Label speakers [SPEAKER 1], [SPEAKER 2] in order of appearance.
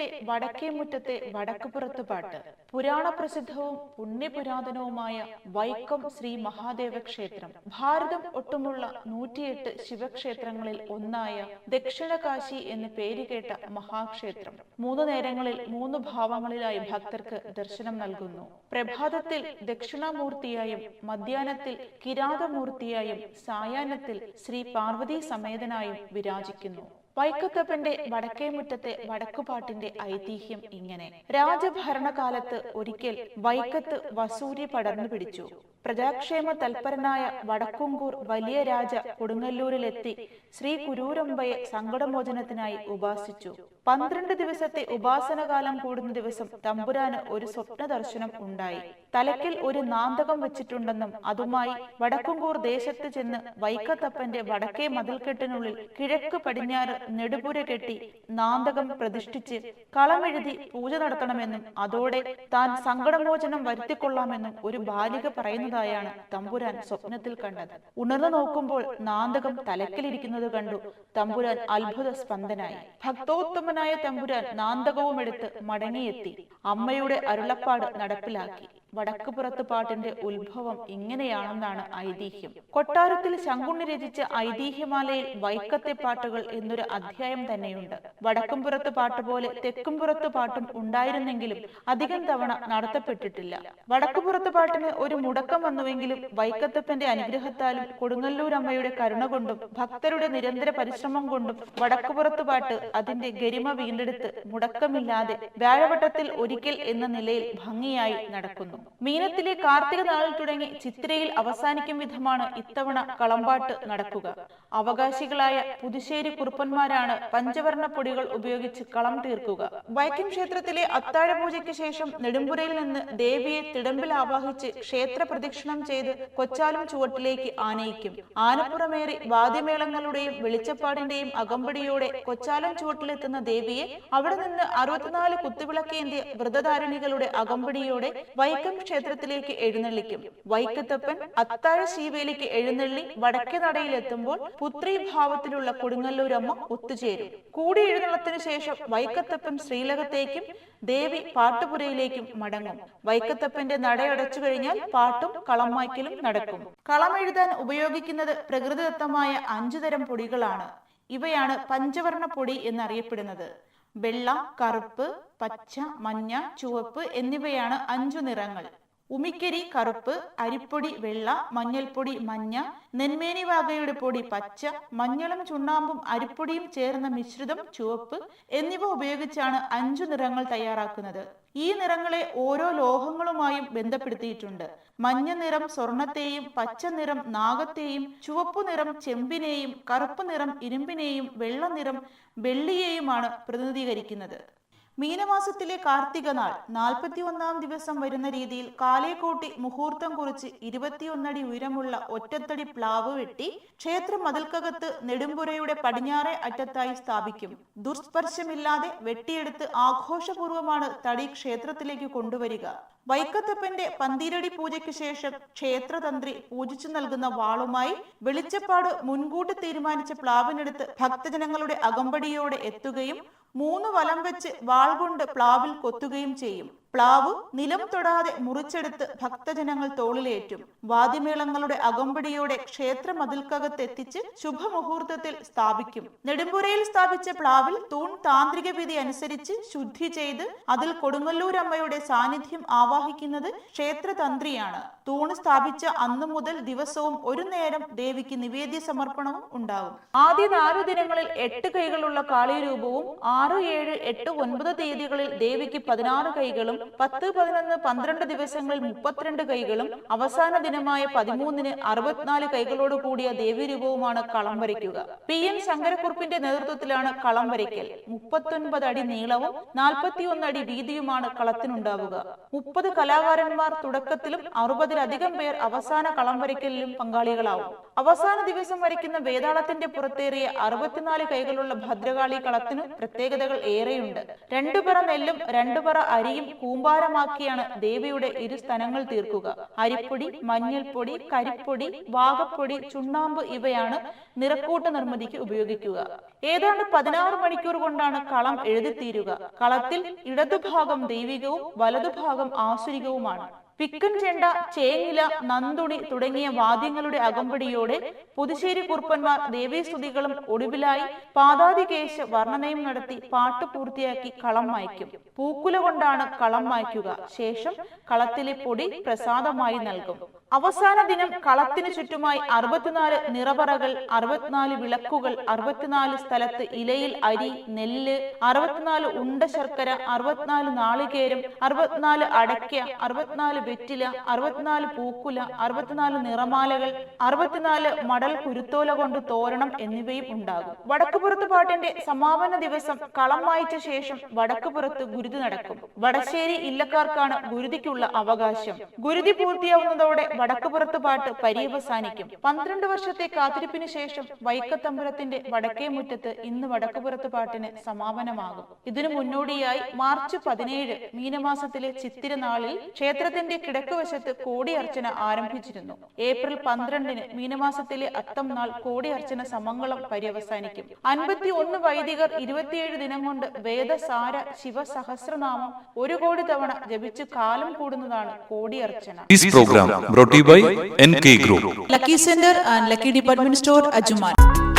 [SPEAKER 1] വൈക്കത്തിന്റെ വടക്കേ മുറ്റത്തെ വടക്കുപുറത്ത് പാട്ട് പുരാണ പ്രസിദ്ധവും പുണ്യപുരാതനവുമായ വൈക്കം ശ്രീ മഹാദേവ ക്ഷേത്രം ഭാരതം ഒട്ടുമുള്ള നൂറ്റിയെട്ട് ശിവക്ഷേത്രങ്ങളിൽ ഒന്നായ ദക്ഷിണകാശി എന്ന് പേരുകേട്ട മഹാക്ഷേത്രം. മൂന്ന് നേരങ്ങളിൽ മൂന്ന് ഭാവങ്ങളിലായി ഭക്തർക്ക് ദർശനം നൽകുന്നു. പ്രഭാതത്തിൽ ദക്ഷിണാമൂർത്തിയായും മധ്യാനത്തിൽ കിരാതമൂർത്തിയായും സായാഹ്നത്തിൽ ശ്രീ പാർവതി സമേതനായും വിരാജിക്കുന്നു. വൈക്കത്തപ്പന്റെ വടക്കേ മുറ്റത്തെ വടക്കുപാട്ടിന്റെ ഐതിഹ്യം ഇങ്ങനെ. രാജഭരണകാലത്ത് ഒരിക്കൽ വൈക്കത്ത് വസൂരി പടർന്നു പിടിച്ചു. പ്രജാക്ഷേമ തൽപരനായ വടക്കുംകൂർ വലിയ രാജ കൊടുങ്ങല്ലൂരിലെത്തി ശ്രീ കുരൂരമ്പയെ സങ്കടമോചനത്തിനായി ഉപാസിച്ചു. പന്ത്രണ്ട് ദിവസത്തെ ഉപാസനകാലം കൂടുന്ന ദിവസം തമ്പുരാന് ഒരു സ്വപ്ന ദർശനം ഉണ്ടായി. തലക്കിൽ ഒരു നാന്തകം വെച്ചിട്ടുണ്ടെന്നും അതുമായി വടക്കുംകൂർ ദേശത്ത് ചെന്ന് വൈക്കത്തപ്പന്റെ വടക്കേ മതിൽക്കെട്ടിനുള്ളിൽ കിഴക്ക് പടിഞ്ഞാറ് നെടുപുര കെട്ടി നാന്തകം പ്രതിഷ്ഠിച്ച് കളമെഴുതി പൂജ നടത്തണമെന്നും അതോടെ താൻ സങ്കടമോചനം വരുത്തിക്കൊള്ളാമെന്നും ഒരു ബാലിക പറയുന്നതായാണ് തമ്പുരാൻ സ്വപ്നത്തിൽ കണ്ടത്. ഉണർന്നു നോക്കുമ്പോൾ നാന്തകം തലക്കിലിരിക്കുന്നത് കണ്ടു. തമ്പുരാൻ അത്ഭുത സ്പന്ദനായി. ഭക്തോത്തമനായ തമ്പുരാൻ നാന്തകവും എടുത്ത് മടങ്ങിയെത്തി. അമ്മയുടെ അരുളപ്പാട് നടപ്പിലാക്കി. വടക്കുപുറത്ത് പാട്ടിന്റെ ഉത്ഭവം ഇങ്ങനെയാണെന്നാണ് ഐതിഹ്യം. കൊട്ടാരത്തിൽ ശങ്കുണ്ണി രചിച്ച ഐതിഹ്യമാലയിൽ വൈക്കത്തെ പാട്ടുകൾ എന്നൊരു അധ്യായം തന്നെയുണ്ട്. വടക്കുംപുറത്ത് പാട്ട് പോലെ തെക്കുംപുറത്ത് പാട്ടും ഉണ്ടായിരുന്നെങ്കിലും അധികം തവണ നടത്തപ്പെട്ടിട്ടില്ല. വടക്കുപുറത്ത് പാട്ടിന് ഒരു മുടക്കം വന്നുവെങ്കിലും വൈക്കത്തപ്പന്റെ അനുഗ്രഹത്താലും കൊടുങ്ങല്ലൂർ അമ്മയുടെ കരുണ കൊണ്ടും ഭക്തരുടെ നിരന്തര പരിശ്രമം കൊണ്ടും വടക്കുപുറത്ത് പാട്ട് അതിന്റെ ഗരിമ വീണ്ടെടുത്ത് മുടക്കമില്ലാതെ വ്യാഴവട്ടത്തിൽ ഒരിക്കൽ എന്ന നിലയിൽ ഭംഗിയായി നടക്കുന്നു. മീനത്തിലെ കാർത്തിക നാളിൽ തുടങ്ങി ചിത്രയിൽ അവസാനിക്കും വിധമാണ് ഇത്തവണ കളമ്പാട്ട് നടക്കുക. അവകാശികളായ പുതുശ്ശേരി കുറുപ്പന്മാരാണ് പഞ്ചവർണ പൊടികൾ ഉപയോഗിച്ച് കളം തീർക്കുക. വൈക്കം ക്ഷേത്രത്തിലെ അത്താഴ പൂജയ്ക്ക് ശേഷം നെടുമ്പുരയിൽ നിന്ന് ദേവിയെ തിടമ്പിൽ ആവാഹിച്ച് ക്ഷേത്ര പ്രദക്ഷിണം ചെയ്ത് കൊച്ചാലും ചുവട്ടിലേക്ക് ആനയിക്കും. ആനപ്പുറമേറി വാദ്യമേളങ്ങളുടെയും വെളിച്ചപ്പാടിന്റെയും അകമ്പടിയോടെ കൊച്ചാലം ചുവട്ടിലെത്തുന്ന ദേവിയെ അവിടെ നിന്ന് അറുപത്തിനാല് കുത്തുവിളക്കേന്ത്യ വ്രതധാരണികളുടെ അകമ്പടിയോടെ വൈക്കം ക്ഷേത്രത്തിലേക്ക് എഴുന്നള്ളിക്കും. വൈക്കത്തപ്പൻ അത്താഴ ശീവേലിക്ക് എഴുന്നള്ളി വടക്കേ നടയിലെത്തുമ്പോൾ പുത്രി ഭാവത്തിലുള്ള കൊടുങ്ങല്ലൂരമ്മ ഒത്തുചേരും. കൂടി എഴുന്നള്ളത്തിന് ശേഷം വൈക്കത്തപ്പൻ ശ്രീലകത്തേക്കും ദേവി പാട്ടുപുരയിലേക്കും മടങ്ങും. വൈക്കത്തപ്പന്റെ നടയടച്ചു കഴിഞ്ഞാൽ പാട്ടും കളമായ്ക്കലും നടക്കും. കളം എഴുതാൻ ഉപയോഗിക്കുന്നത് പ്രകൃതിദത്തമായ അഞ്ചു തരം പൊടികളാണ്. ഇവയാണ് പഞ്ചവർണ പൊടി എന്നറിയപ്പെടുന്നത്. വെള്ള കറുപ്പ് പച്ച മഞ്ഞ ചുവപ്പ് എന്നിവയാണ് അഞ്ചു നിറങ്ങൾ. ഉമിക്കരി കറുപ്പ് അരിപ്പൊടി വെള്ള മഞ്ഞൾപ്പൊടി മഞ്ഞ നെന്മേനി വാകയുടെ പൊടി പച്ച മഞ്ഞളും ചുണ്ണാമ്പും അരിപ്പൊടിയും ചേർന്ന മിശ്രിതം ചുവപ്പ് എന്നിവ ഉപയോഗിച്ചാണ് അഞ്ചു നിറങ്ങൾ തയ്യാറാക്കുന്നത്. ഈ നിറങ്ങളെ ഓരോ ലോഹങ്ങളുമായും ബന്ധപ്പെടുത്തിയിട്ടുണ്ട്. മഞ്ഞ നിറം സ്വർണത്തെയും പച്ച നിറം നാഗത്തെയും ചുവപ്പു നിറം ചെമ്പിനെയും കറുപ്പ് നിറം ഇരുമ്പിനെയും വെള്ള നിറം വെള്ളിയെയുമാണ് പ്രതിനിധീകരിക്കുന്നത്. മീനമാസത്തിലെ കാർത്തിക നാൾ നാൽപ്പത്തി ഒന്നാം ദിവസം വരുന്ന രീതിയിൽ കാലേക്കോട്ടി മുഹൂർത്തം കുറിച്ച് ഇരുപത്തിയൊന്നടി ഉയരമുള്ള ഒറ്റത്തടി പ്ലാവ് വെട്ടി ക്ഷേത്ര മതിൽക്കകത്ത് നെടുമ്പുരയുടെ പടിഞ്ഞാറെ അറ്റത്തായി സ്ഥാപിക്കും. ദുർസ്പർശമില്ലാതെ വെട്ടിയെടുത്ത് ആഘോഷപൂർവമാണ് തടി ക്ഷേത്രത്തിലേക്ക് കൊണ്ടുവരിക. വൈക്കത്തപ്പന്റെ പന്തീരടി പൂജയ്ക്ക് ശേഷം ക്ഷേത്രതന്ത്രി പൂജിച്ചു നൽകുന്ന വാളുമായി വെളിച്ചപ്പാട് മുൻകൂട്ടി തീരുമാനിച്ച പ്ലാവിനെടുത്ത് ഭക്തജനങ്ങളുടെ അകമ്പടിയോടെ എത്തുകയും മൂന്ന് വലം വെച്ച് വാൾ കൊണ്ട് പ്ലാവിൽ കൊത്തുകയും ചെയ്യും. പ്ലാവ് നിലം തൊടാതെ മുറിച്ചെടുത്ത് ഭക്തജനങ്ങൾ തോളിലേറ്റും. വാദ്യമേളങ്ങളുടെ അകമ്പടിയോടെ ക്ഷേത്ര മതിൽക്കകത്തെത്തിച്ച് ശുഭമുഹൂർത്തത്തിൽ സ്ഥാപിക്കും. നെടുമ്പുരയിൽ സ്ഥാപിച്ച പ്ലാവിൽ തൂൺ താന്ത്രിക വിധി അനുസരിച്ച് ശുദ്ധി ചെയ്ത് അതിൽ കൊടുങ്ങല്ലൂരമ്മയുടെ സാന്നിധ്യം ആവാഹിക്കുന്നത് ക്ഷേത്രതന്ത്രിയാണ്. തൂണ് സ്ഥാപിച്ച അന്നു മുതൽ ദിവസവും ഒരു നേരം ദേവിക്ക് നിവേദ്യ സമർപ്പണവും ഉണ്ടാകും. ആദ്യ നാലു ദിനങ്ങളിൽ എട്ട് കൈകളുള്ള കാളിരൂപവും ആറ് ഏഴ് എട്ട് ഒൻപത് തീയതികളിൽ ദേവിക്ക് പതിനാറ് കൈകളും പത്ത് പതിനൊന്ന് പന്ത്രണ്ട് ദിവസങ്ങളിൽ മുപ്പത്തിരണ്ട് കൈകളും അവസാന ദിനമായ പതിമൂന്നിന് അറുപത്തിനാല് കൈകളോട് കൂടിയ ദേവീരൂപവുമാണ് കളം വരയ്ക്കുക. പി എൻ ശങ്കരക്കുറുപ്പിന്റെ നേതൃത്വത്തിലാണ് കളം വരയ്ക്കൽ. മുപ്പത്തൊൻപത് അടി നീളവും നാൽപ്പത്തിയൊന്ന് അടി വീതിയുമാണ് കളത്തിനുണ്ടാവുക. മുപ്പത് കലാകാരന്മാർ തുടക്കത്തിലും അറുപതിലധികം പേർ അവസാന കളം വരയ്ക്കലിലും പങ്കാളികളാവും. അവസാന ദിവസം വരയ്ക്കുന്ന വേതാളത്തിന്റെ പുറത്തേറിയ അറുപത്തിനാല് കൈകളുള്ള ഭദ്രകാളി കളത്തിന് പ്രത്യേകതകൾ ഏറെയുണ്ട്. രണ്ടു പറ നെല്ലും രണ്ടു പറ അരിയും കൂമ്പാരമാക്കിയാണ് ദേവിയുടെ ഇരു സ്ഥലങ്ങൾ തീർക്കുക. അരിപ്പൊടി മഞ്ഞൾപ്പൊടി കരിപ്പൊടി വാഗപ്പൊടി ചുണ്ണാമ്പ് ഇവയാണ് നിറക്കൂട്ട് നിർമ്മിതിക്ക് ഉപയോഗിക്കുക. ഏതാണ്ട് പതിനാറ് മണിക്കൂർ കൊണ്ടാണ് കളം എഴുതിത്തീരുക. കളത്തിൽ ഇടതുഭാഗം ദൈവികവും വലതുഭാഗം ആസുരികവുമാണ്. പിക്കൻ ചെണ്ട ചേങ്ങില നന്തുണി തുടങ്ങിയ വാദ്യങ്ങളുടെ അകമ്പടിയോടെ പുതുശ്ശേരി കുറുപ്പന്മാർ ദേവീസ്തുതികളും ഒടുവിലായി പാതാതികേശ വർണനയും നടത്തി പാട്ട് പൂർത്തിയാക്കി കളം മായ്ക്കും. പൂക്കുല കൊണ്ടാണ് കളം മായ്ക്കുക. ശേഷം കളത്തിലെ പൊടി പ്രസാദമായി നൽകും. അവസാന ദിനം കളത്തിന് ചുറ്റുമായി അറുപത്തിനാല് നിറപറകൾ അറുപത്തിനാല് വിളക്കുകൾ അറുപത്തിനാല് സ്ഥലത്ത് ഇലയിൽ അരി നെല്ല് അറുപത്തിനാല് ഉണ്ട ശർക്കര അറുപത്തിനാല് നാളികേരം അറുപത്തിനാല് അടയ്ക്ക അറുപത്തിനാല് വെറ്റില അറുപത്തിനാല് പൂക്കുല അറുപത്തിനാല് നിറമാലകൾ അറുപത്തിനാല് മടൽ കുരുത്തോല കൊണ്ട് തോരണം എന്നിവയും ഉണ്ടാകും. വടക്കുപുറത്ത് പാട്ടിന്റെ സമാപന ദിവസം കളം വായിച്ച ശേഷം വടക്കുപുറത്ത് ഗുരുതി നടക്കും. വടശ്ശേരി ഇല്ലക്കാർക്കാണ് ഗുരുതിക്കുള്ള അവകാശം. ഗുരുതി പൂർത്തിയാവുന്നതോടെ വടക്കുപുറത്ത് പാട്ട് പര്യവസാനിക്കും. പന്ത്രണ്ട് വർഷത്തെ കാത്തിരിപ്പിന് ശേഷം വൈക്കത്തമ്പലത്തിന്റെ വടക്കേ മുറ്റത്ത് ഇന്ന് വടക്കുപുറത്ത് പാട്ടിന് സമാപനമാകും. ഇതിനു മുന്നോടിയായി മാർച്ച് പതിനേഴ് മീനമാസത്തിലെ ചിത്തിര നാളിൽ ക്ഷേത്രത്തിന്റെ കിഴക്കുവശത്ത് കോടിയർച്ചന ആരംഭിച്ചിരുന്നു. ഏപ്രിൽ പന്ത്രണ്ടിന് മീനമാസത്തിലെ അത്തം നാൾ കോടിയർച്ചന സമംഗളം പര്യവസാനിക്കും. അൻപത്തി ഒന്ന് വൈദികർ ഇരുപത്തിയേഴ് ദിനം കൊണ്ട് വേദസാര ശിവസഹസ്രനാമം ഒരു കോടി തവണ ജപിച്ചു കാലം കൂടുന്നതാണ് കോടിയർച്ചന
[SPEAKER 2] you by NK Group.
[SPEAKER 3] Lucky Center and Lucky Department Store, Ajuman.